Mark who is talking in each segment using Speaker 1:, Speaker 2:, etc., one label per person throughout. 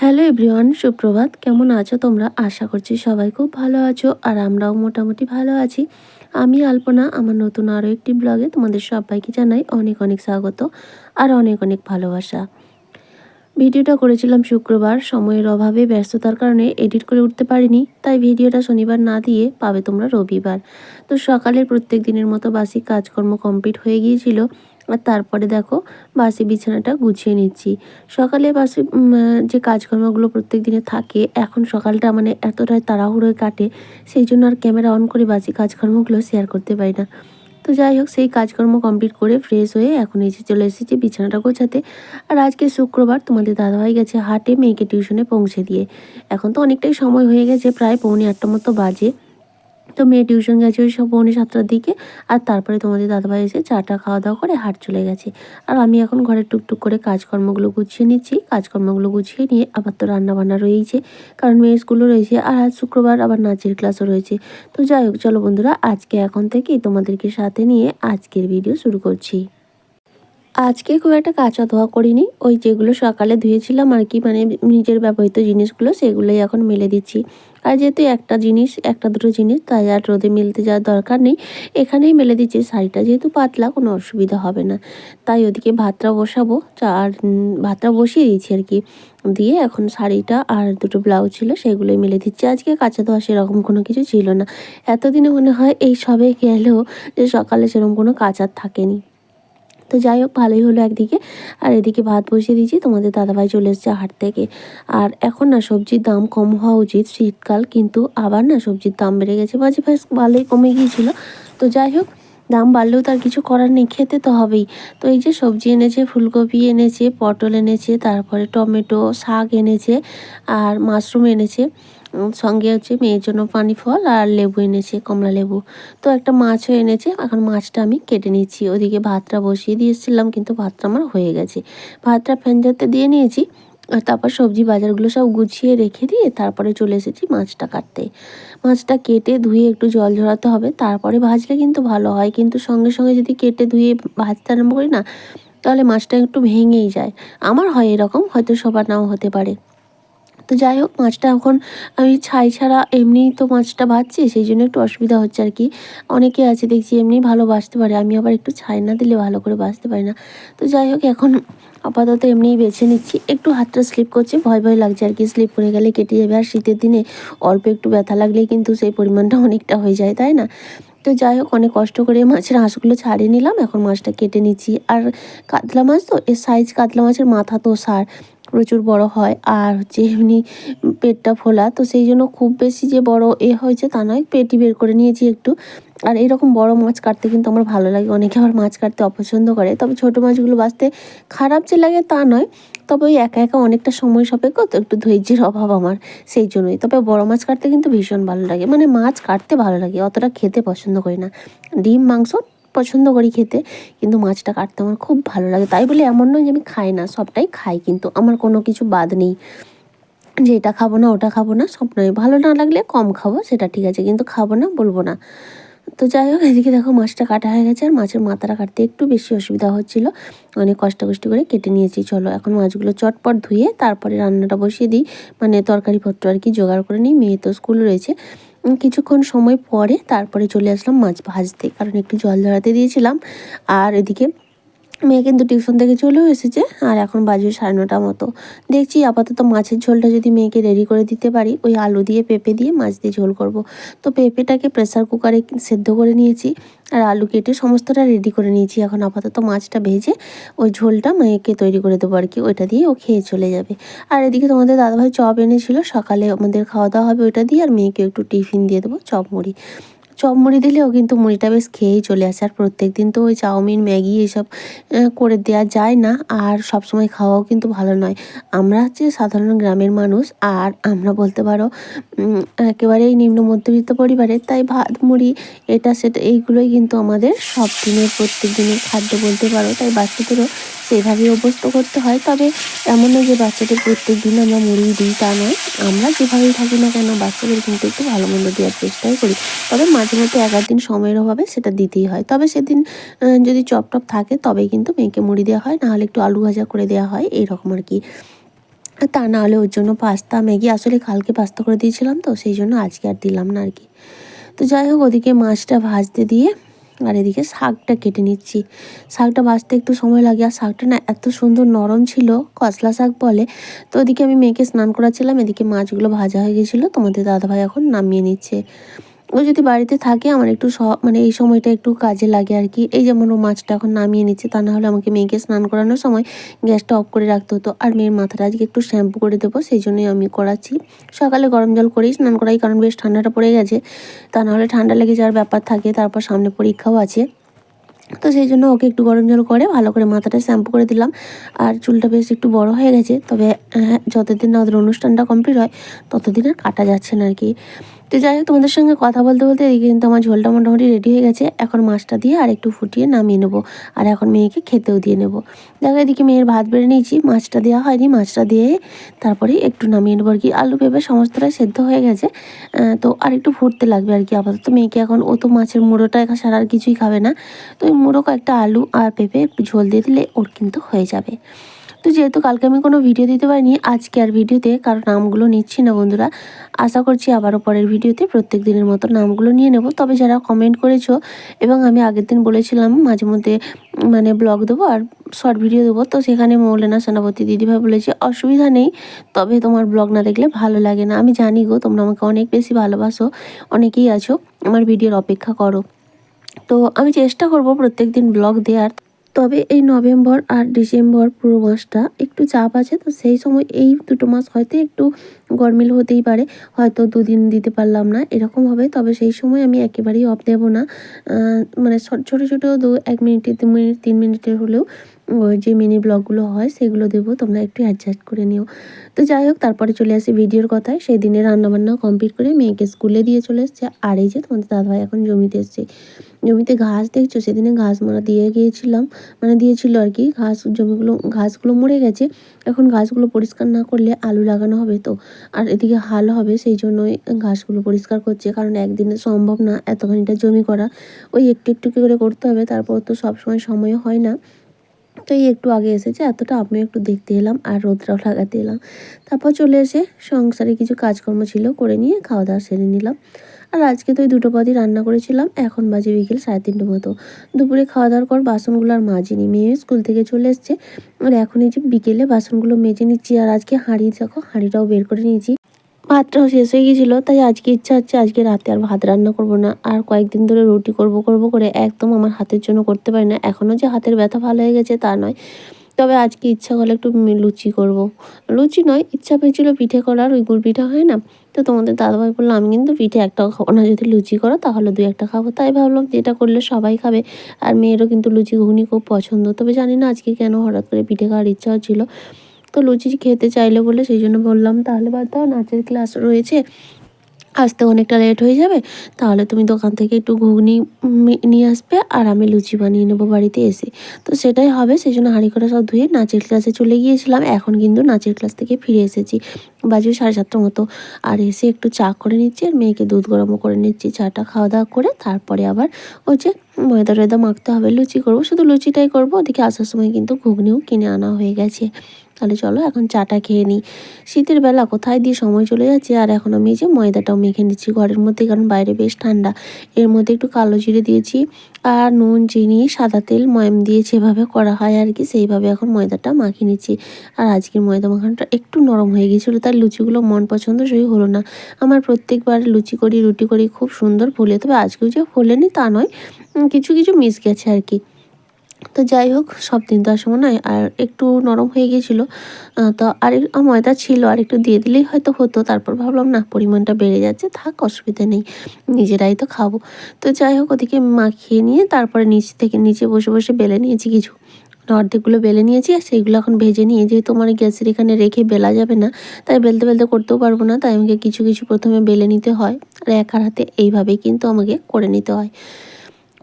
Speaker 1: Hello everyone, সুপ্রভাত। কেমন আছো তোমরা? আশা করছি সবাই খুব ভালো আছো আর আমরাও মোটামুটি ভালো আছি। আমি আলপনা, আমার নতুন আরও একটি ব্লগে তোমাদের সবাইকে জানাই অনেক অনেক স্বাগত আর অনেক অনেক ভালোবাসা। ভিডিওটা করেছিলাম শুক্রবার, সময়ের অভাবে, ব্যস্ততার কারণে এডিট করে উঠতে পারিনি, তাই ভিডিওটা শনিবার না দিয়ে পাবে তোমরা রবিবার। তো সকালের প্রত্যেক দিনের মতো বাসি কাজকর্ম কমপ্লিট হয়ে গিয়েছিল। আর তারপরে দেখো বাসি বিছানাটা গুছিয়ে নিচ্ছি। সকালে বাসি যে কাজকর্মগুলো প্রত্যেক দিনে থাকে, এখন সকালটা মানে এতটাই তাড়াহুড়োয় কাটে, সেই জন্য আর ক্যামেরা অন করে বাসি কাজকর্মগুলো শেয়ার করতে পারি না। তো যাই হোক, সেই কাজকর্ম কমপ্লিট করে ফ্রেশ হয়ে এখন এসে চলে এসেছি বিছানাটা গোছাতে। আর আজকে শুক্রবার, তোমাদের দাদাভাই গেছে হাটে মেয়েকে টিউশনে পৌঁছে দিয়ে। এখন তো অনেকটাই সময় হয়ে গেছে, প্রায় পৌনে আটটা মতো বাজে। তো মেয়ে টিউশন গেছে ওই সব পৌনে সাতটার দিকে, আর তারপরে তোমাদের দাদাভাই এসে চাটা খাওয়া দাওয়া করে হাট চলে গেছে। আর আমি এখন ঘরে টুকটুক করে কাজকর্মগুলো গুছিয়ে নিচ্ছি। কাজকর্মগুলো গুছিয়ে নিয়ে আবার তো রান্নাবান্না রয়েছে কারণ মেয়ে স্কুলও রয়েছে আর আজ শুক্রবার আবার নাচের ক্লাসও রয়েছে। তো যাই হোক, চলো বন্ধুরা, আজকে এখন থেকেই তোমাদেরকে সাথে নিয়ে আজকের ভিডিও শুরু করছি। আজকে খুব একটা কাঁচা ধোয়া করিনি। ওই যেগুলো সকালে ধুয়েছিলাম আর কি মানে নিজের ব্যবহৃত জিনিসগুলো, সেগুলোই এখন মেলে দিচ্ছি। আর যেহেতু একটা জিনিস, একটা দুটো জিনিস, তাই আর রোদে মিলতে যাওয়ার দরকার নেই। এখানেই মেলে দিচ্ছি, শাড়িটা যেহেতু পাতলা, কোনো অসুবিধা হবে না। তাই ওদিকে ভাতটা বসাবো আর ভাতটা বসিয়ে দিয়েছি আর কি। দিয়ে এখন শাড়িটা আর দুটো ব্লাউজ ছিল, সেগুলোই মেলে দিচ্ছি। আজকে কাঁচা ধোয়া সেরকম কোনো কিছু ছিল না। এতদিনে মনে হয় এই সবে গেলেও যে সকালে সেরকম কোনো কাঁচার থাকেনি। তো যাই হোক, ভালোই হলো একদিকে। আর এদিকে ভাত বসিয়ে দিয়েছি, তোমাদের দাদাভাই চলে এসছে হাট থেকে। আর এখন না, সবজির দাম কম হওয়া উচিত শীতকাল, কিন্তু আবার না সবজির দাম বেড়ে গেছে। বাজে ফার্স্ট ভালোই কমে গিয়েছিল। তো যাই হোক, দাম বাড়লেও তার কিছু করার নেই, খেতে তো হবেই। তো এই যে সবজি এনেছে, ফুলকপি এনেছে, পটল এনেছে, তারপরে টমেটো, শাক এনেছে, আর মাশরুম এনেছে। সঙ্গে হচ্ছে মেয়ের জন্য পানি ফল আর লেবু এনেছে, কমলা লেবু। তো একটা মাছও এনেছে, এখন মাছটা আমি কেটে নিচ্ছি। ওদিকে ভাতটা বসিয়ে দিয়েছিলাম, কিন্তু ভাতটা আমার হয়ে গেছে। ভাতটা ফ্যান যাতে দিয়ে নিয়েছি, আর তারপর সবজি বাজারগুলো সব গুছিয়ে রেখে দিয়ে তারপরে চলে এসেছি মাছটা কাটতে। মাছটা কেটে ধুয়ে একটু জল ঝরাতে হবে, তারপরে ভাজলে কিন্তু ভালো হয়। কিন্তু সঙ্গে সঙ্গে যদি কেটে ধুয়ে ভাজতে আরম্ভ করি না, তাহলে মাছটা একটু ভেঙেই যায়। আমার হয় এরকম, হয়তো সবার নাও হতে পারে। তো যাই হোক, মাছটা এখন আমি ছাই ছাড়া এমনিই তো মাছটা ভাজছি, সেই জন্য একটু অসুবিধা হচ্ছে আর কি। অনেকে আছে দেখছি এমনি ভালো বাঁচতে পারে, আমি আবার একটু ছাই না দিলে ভালো করে বাঁচতে পারি না। তো যাই হোক, এখন আপাতত এমনিই বেছে নিচ্ছি। একটু হাতটা স্লিপ করছে, ভয় ভয় লাগছে আর কি স্লিপ করে গেলে কেটে যাবে। আর শীতের দিনে অল্প একটু ব্যথা লাগলেই কিন্তু সেই পরিমাণটা অনেকটা হয়ে যায়, তাই না? তো যাই হোক, অনেক কষ্ট করে মাছের হাঁসগুলো ছাড়িয়ে নিলাম, এখন মাছটা কেটে নিচ্ছি। আর কাতলা মাছ তো, এর সাইজ কাতলা মাছের মাথা তো সার। প্রচুর বড় হয়। আর হচ্ছে এমনি পেটটা ফোলা, তো সেই জন্য খুব বেশি যে বড় এ হয়েছে তা নয় পেটি বের করে নিয়েছি একটু। আর এরকম বড় মাছ কাটতে কিন্তু আমার ভালো লাগে, অনেকে আবার মাছ কাটতে অপছন্দ করে। তবে ছোট মাছগুলো বাঁচতে খারাপ যে লাগে তা নয়, তবে ওই একা একা অনেকটা সময় সাপেক্ষ, তো একটু ধৈর্যের অভাব আমার সেই জন্যই। তবে বড় মাছ কাটতে কিন্তু ভীষণ ভালো লাগে মানে মাছ কাটতে ভালো লাগে, অতটা খেতে পছন্দ করি না। ডিম, মাংস পছন্দ করি খেতে, কিন্তু মাছটা কাটতে আমার খুব ভালো লাগে। তাই বলে এমন নয় যে আমি খাই না, সবটাই খাই, কিন্তু আমার কোনো কিছু বাদ নেই। যে এটা খাব না, ওটা খাব না, সব নয়। ভালো না লাগলে কম খাব, সেটা ঠিক আছে, কিন্তু খাব না, বলব না। তো যাই হোক, এদিকে দেখো মাছটা কাটা হয়ে গেছে, আর মাছের মাথাটা কাটতে একটু বেশি অসুবিধা হচ্ছিল। অনেক কষ্ট কষ্ট করে কেটে নিয়েছি। চলো, এখন মাছগুলো চটপট ধুয়ে তারপরে রান্নাটা বসিয়ে দিই। মানে তরকারিপত্র আর কি জোগাড় করে নিই। মেয়ে তো স্কুল রয়েছে। কিছুক্ষণ সময় পরে তারপরে চলে আসলাম মাছ ভাজতে, কারণ একটু জল ধরাতে দিয়েছিলাম। আর এদিকে মেয়ে কিন্তু টিউশন থেকে চলেও এসেছে, আর এখন বাজে সাড়ে নটা মতো। দেখছি আপাতত মাছের ঝোলটা যদি মেয়েকে রেডি করে দিতে পারি, ওই আলু দিয়ে পেঁপে দিয়ে মাছ দিয়ে ঝোল করব। তো পেঁপেটাকে প্রেসার কুকারে সেদ্ধ করে নিয়েছি, আর আলু কেটে সমস্তটা রেডি করে নিয়েছি। এখন আপাতত মাছটা ভেজে ওই ঝোলটা মেয়েকে তৈরি করে দেবো আর কি, ওইটা দিয়ে ও খেয়ে চলে যাবে। আর এদিকে তোমাদের দাদাভাই চপ এনেছিল, সকালে আমাদের খাওয়া দাওয়া হবে ওইটা দিয়ে, আর মেয়েকে একটু টিফিন দিয়ে দেবো চপ মুড়ি। চপ মুড়ি দিলেও কিন্তু মুড়িটা বেশ খেয়েই চলে আসে। আর প্রত্যেক দিন তো ওই চাউমিন, ম্যাগি এসব করে দেওয়া যায় না। আর সব সময় খাওয়াও কিন্তু ভালো নয়। আমরা হচ্ছে সাধারণ গ্রামের মানুষ। আর আমরা বলতে পারো একেবারেই নিম্ন মধ্যবিত্ত পরিবারের তাই ভাত, মুড়ি, এটা, সেটা, এইগুলোই কিন্তু আমাদের সব দিনের প্রত্যেক দিনের খাদ্য বলতে পারো। তাই বাচ্চাদেরও সেভাবেই অভ্যস্ত করতে হয়। তবে এমন নয় যে বাচ্চাদের প্রত্যেক দিন আমরা মুড়ি দিই, তা নয়। আমরা যেভাবেই থাকি না কেন, বাচ্চাদের কিন্তু একটু ভালো মন্দ দেওয়ার চেষ্টাই করি। তবে মাঝে মধ্যে এক দিন সময়ের অভাবে সেটা দিতেই হয়। তবে সেদিন যদি চপ টপ থাকে, তবেই কিন্তু মেয়েকে মুড়ি দেওয়া হয়, নাহলে একটু আলু ভাজা করে দেওয়া হয়, এইরকম আর কি। তা না হলে ওর জন্য পাস্তা, ম্যাগি, আসলে কালকে পাস্তা করে দিয়েছিলাম তো, সেই জন্য আজকে আর দিলাম না আর কি। তো যাই হোক, ওদিকে মাছটা ভাজতে দিয়ে, আর এদিকে শাকটা কেটে নিচ্ছি। শাকটা ভাজতে একটু সময় লাগে, আর শাকটা না এত সুন্দর নরম ছিল, কসলা শাক বলে। তো ওদিকে আমি মেয়েকে স্নান করাচ্ছিলাম, এদিকে মাছগুলো ভাজা হয়ে গেছিল, তোমাদের দাদাভাই এখন নামিয়ে নিচ্ছে। ও যদি বাড়িতে থাকে আমার একটু মানে এই সময়টা একটু কাজে লাগে আর কি। এই যেমন ও মাছটা এখন নামিয়ে নিচ্ছে তা না হলে আমাকে মেয়েকে স্নান করানোর সময় গ্যাসটা অফ করে রাখতে হতো। আর মেয়ের মাথাটা আজকে একটু শ্যাম্পু করে দেবো সেই জন্যই আমি করাচ্ছি। সকালে গরম জল করেই স্নান করাই কারণ বেশ ঠান্ডাটা পড়ে গেছে। তা নাহলে ঠান্ডা লেগে যাওয়ার ব্যাপার থাকে তারপর সামনে পরীক্ষাও আছে। তো সেই জন্য ওকে একটু গরম জল করে ভালো করে মাথাটা শ্যাম্পু করে দিলাম। আর চুলটা বেশ একটু বড় হয়ে গেছে তবে হ্যাঁ, যতদিন না ওদের অনুষ্ঠানটা কমপ্লিট হয় ততদিন আর কাটা যাচ্ছে না আর কি। তো যাই হোক, তোমাদের সঙ্গে কথা বলতে বলতে এদিকে কিন্তু আমার ঝোলটা মোটামুটি রেডি হয়ে গেছে। এখন মাছটা দিয়ে আর একটু ফুটিয়ে নামিয়ে নেব। আর এখন মেয়েকে খেতেও দিয়ে নেব। দেখো, এদিকে মেয়ের ভাত বেড়ে নিয়েছি, মাছটা দেওয়া হয়নি। মাছটা দিয়ে তারপরে একটু নামিয়ে নেব আর কি। আলু পেঁপে সমস্তটাই সেদ্ধ হয়ে গেছে। তো আর একটু ফুটতে লাগবে আর কি আপাতত। মেয়েকে এখন, ও তো মাছের মুড়োটা এখন সারা আর কিছুই খাবে না। তো ওই মুড়ো কয়েকটা আলু আর পেঁপে ঝোল দিয়ে দিলে ওর কিন্তু হয়ে যাবে। তো যেহেতু কালকে আমি কোনো ভিডিও দিতে পারিনি, আজকে আর ভিডিওতে কারও নামগুলো নিচ্ছি না বন্ধুরা। আশা করছি আবারও পরের ভিডিওতে প্রত্যেক দিনের মতো নামগুলো নিয়ে নেব। তবে যারা কমেন্ট করেছ এবং আমি আগের দিন বলেছিলাম, মাঝে মধ্যে মানে ব্লগ দেবো আর শর্ট ভিডিও দেবো, তো সেখানে মৌলানা সেনাপতি দিদিভাই বলেছে, অসুবিধা নেই, তবে তোমার ব্লগ না দেখলে ভালো লাগে না। আমি জানি গো, তোমরা আমাকে অনেক বেশি ভালোবাসো, অনেকেই আছো, আমার ভিডিওর অপেক্ষা করো। তো আমি চেষ্টা করব প্রত্যেক দিন ব্লগ দেওয়ার। তবে এই নভেম্বর আর ডিসেম্বর পুরো মাসটা একটু চাপ আছে, তো সেই সময় এই দুটো মাস হয়তো একটু গরমিল হতেই পারে। হয়তো দুদিন দিতে পারলাম না, এরকম হবে। তবে সেই সময় আমি একেবারেই অফ দেবো না। মানে ছোটো ছোটো দু এক মিনিটের দু মিনিট, তিন মিনিটের হলেও যে মিনি ব্লগগুলো হয়, সেগুলো দেবো। তোমরা একটু অ্যাডজাস্ট করে নিও। তো যাই হোক, তারপরে চলে আসি ভিডিওর কথায়। সেই দিনে রান্নাবান্না কমপ্লিট করে মেয়েকে স্কুলে দিয়ে চলে এসছে। আর এই যে তোমাদের দাদাভাই এখন জমিতে এসছে। জমিতে ঘাস দেখছ? সেদিনে ঘাস মারা দিয়ে গিয়েছিলাম। মানে দিয়েছিল আর কি। ঘাস জমিগুলো, ঘাসগুলো মরে গেছে। এখন ঘাসগুলো পরিষ্কার না করলে আলু লাগানো হবে তো? আর এদিকে হাল হবে, সেই জন্যই ঘাসগুলো পরিষ্কার করছে। কারণ একদিনে সম্ভব না এতখানিটা জমি করা। ওই একটু একটু করে করতে হবে? তারপর তো সবসময় সময় হয় না। তো এই একটু আগে এসেছে, এতটা আমিও একটু দেখতে এলাম আর রোদরাও লাগাতে এলাম। তারপর চলে এসে সংসারে কিছু কাজকর্ম ছিল, করে নিয়ে খাওয়া দাওয়া সেরে নিলাম। আর আজকে তো ওই দুটো পদই রান্না করেছিলাম। এখন বাজে বিকেল সাড়ে তিনটে মতো। দুপুরে খাওয়া দাওয়ার পর বাসনগুলো আর মাজিনি। মেয়ে স্কুল থেকে চলে এসছে। আর এখন এই যে বিকেলে বাসনগুলো মেজে নিচ্ছি। আর আজকে হাঁড়ি, দেখো, হাঁড়িটাও বের করে নিয়েছি। ভাতটাও শেষ হয়ে গিয়েছিল তাই আজকে ইচ্ছা হচ্ছে আজকে রাতে আর ভাত রান্না করব না। আর কয়েকদিন ধরে রুটি করব করব করে একদম আমার হাতের জন্য করতে পারি না। এখনও যে হাতের ব্যথা ভালো হয়ে গেছে তা নয়। তবে আজকে ইচ্ছা করলে একটু লুচি করব। লুচি নয়, ইচ্ছা পেয়েছিল পিঠে করার, ওই গুড় পিঠা হয় না? তো তোমাদের দাদাভাই বলল, আমি কিন্তু পিঠে একটাও খাব না, যদি লুচি করো তাহলে দুই একটা খাব। তাই ভাবলাম যেটা করলে সবাই খাবে, আর মেয়েরও কিন্তু লুচি ঘুগনি খুব পছন্দ। তবে জানি না আজকে কেন হঠাৎ করে পিঠে খাওয়ার ইচ্ছা হচ্ছিল। তো লুচি খেতে চাইলে বলে সেই জন্য বললাম, তাহলে বাদ দাও, নাচের ক্লাস রয়েছে। আসতে অনেকটা লেট হয়ে যাবে, তাহলে তুমি দোকান থেকে একটু ঘুগনি নিয়ে আসবে আর আমি লুচি বানিয়ে নেব বাড়িতে এসে। তো সেটাই হবে, সেই জন্য হাঁড়ি করা সব ধুয়ে নাচের ক্লাসে চলে গিয়েছিলাম, এখন কিন্তু নাচের ক্লাস থেকে ফিরে এসেছি। বাজে সাড়ে সাতটার মতো, আর এসে একটু চা করে নিচ্ছি আর মেয়েকে দুধ গরমও করে নিচ্ছি, চাটা খাওয়া দাওয়া করে, তারপরে আবার ওই যে ময়দা টয়দা মাখতে হবে, লুচি করব, শুধু লুচিটাই করব, ওদিকে আসার সময় কিন্তু ঘুগনিও কিনে আনা হয়ে গেছে। তাহলে চলো এখন চাটা খেয়ে নিই। শীতের বেলা কোথায় দিয়ে সময় চলে যাচ্ছে? আর এখন আমি এই যে ময়দাটাও মেখে নিচ্ছি ঘরের মধ্যে, কারণ বাইরে বেশ ঠান্ডা। এর মধ্যে একটু কালো জিরে দিয়েছি আর নুন, চিনি, সাদা তেল, ময়ম দিয়ে যেভাবে করা হয় আর কি, সেইভাবে এখন ময়দাটা মাখিয়ে নিচ্ছি। আর আজকের ময়দা মাখানোটা একটু নরম হয়ে গিয়েছিল তার লুচিগুলো মন পছন্দ পছন্দসই হলো না। আমার প্রত্যেকবার লুচি করি, রুটি করি খুব সুন্দর ফুলে, তবে আজকেও যে ফোলেনি তা নয় কিছু কিছু মিস গেছে আর কি। তো যাই হোক, সব দিন তো আর সময় নয় আর একটু নরম হয়ে গিয়েছিল। তো আর ময়দা ছিল, আর একটু দিয়ে দিলেই হয়তো হতো, তারপর ভাবলাম, না, পরিমাণটা বেড়ে যাচ্ছে, থাক, অসুবিধা নেই, নিজেরাই তো খাব। তো যাই হোক, ওদিকে মাখিয়ে নিয়ে তারপরে নিচ থেকে নিচে বসে বসে বেলে নিয়েছি কিছু। অর্ধেকগুলো বেলে নিয়েছি, আর সেইগুলো এখন ভেজে নিয়ে, যেহেতু আমার গ্যাসের এখানে রেখে বেলা যাবে না, তাই বেলতে বেলতে করতেও পারব না, তাই আমাকে কিছু কিছু প্রথমে বেলে নিতে হয়, আর একার হাতে এইভাবেই কিন্তু আমাকে করে নিতে হয়।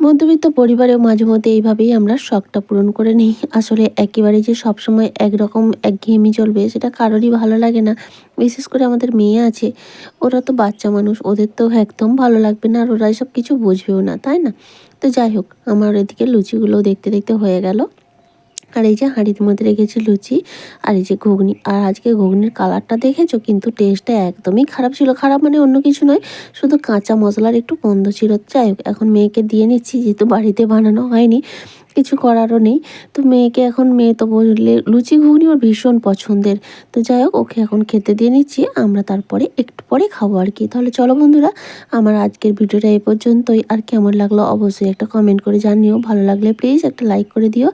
Speaker 1: মধ্যবিত্ত পরিবারেও মাঝে মধ্যে এইভাবেই আমরা শখটা পূরণ করে নিই। আসলে একেবারে যে সবসময় একরকম একঘেয়েমি চলবে সেটা কারোরই ভালো লাগে না। বিশেষ করে আমাদের মেয়ে আছে, ওরা তো বাচ্চা মানুষ, ওদের তো একদম ভালো লাগবে না আর ওরা সব কিছু বুঝবেও না, তাই না? তো যাই হোক, আমার এদিকে লুচিগুলো দেখতে দেখতে হয়ে গেল। আর এই যে হাঁড়ির মধ্যে রেখেছি লুচি আর এই যে ঘুগনি। আর আজকে ঘুগনির কালারটা দেখেছ? কিন্তু টেস্টটা একদমই খারাপ ছিল। খারাপ মানে অন্য কিছু নয়, শুধু কাঁচা মশলার একটু গন্ধ ছিল। যাই হোক, এখন মেয়েকে দিয়ে নিচ্ছি, যেহেতু বাড়িতে বানানো হয়নি, কিছু করারও নেই। তো মেয়েকে এখন, মেয়ে তো বললে লুচি, ঘুগনি ওর ভীষণ পছন্দের। তো যাই হোক, ওকে এখন খেতে দিয়ে নিচ্ছি, আমরা তারপরে একটু পরে খাব আর কি। তাহলে চলো বন্ধুরা, আমার আজকের ভিডিওটা এই পর্যন্তই। আর কেমন লাগল অবশ্যই একটা কমেন্ট করে জানিও। ভালো লাগলে প্লিজ একটা লাইক করে দিও।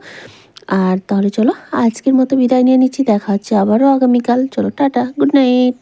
Speaker 1: আর তাহলে চলো আজকের মতো বিদায় নিয়ে নিচ্ছি, দেখা হচ্ছে আবারও আগামীকাল। চলো, টাটা, গুড নাইট।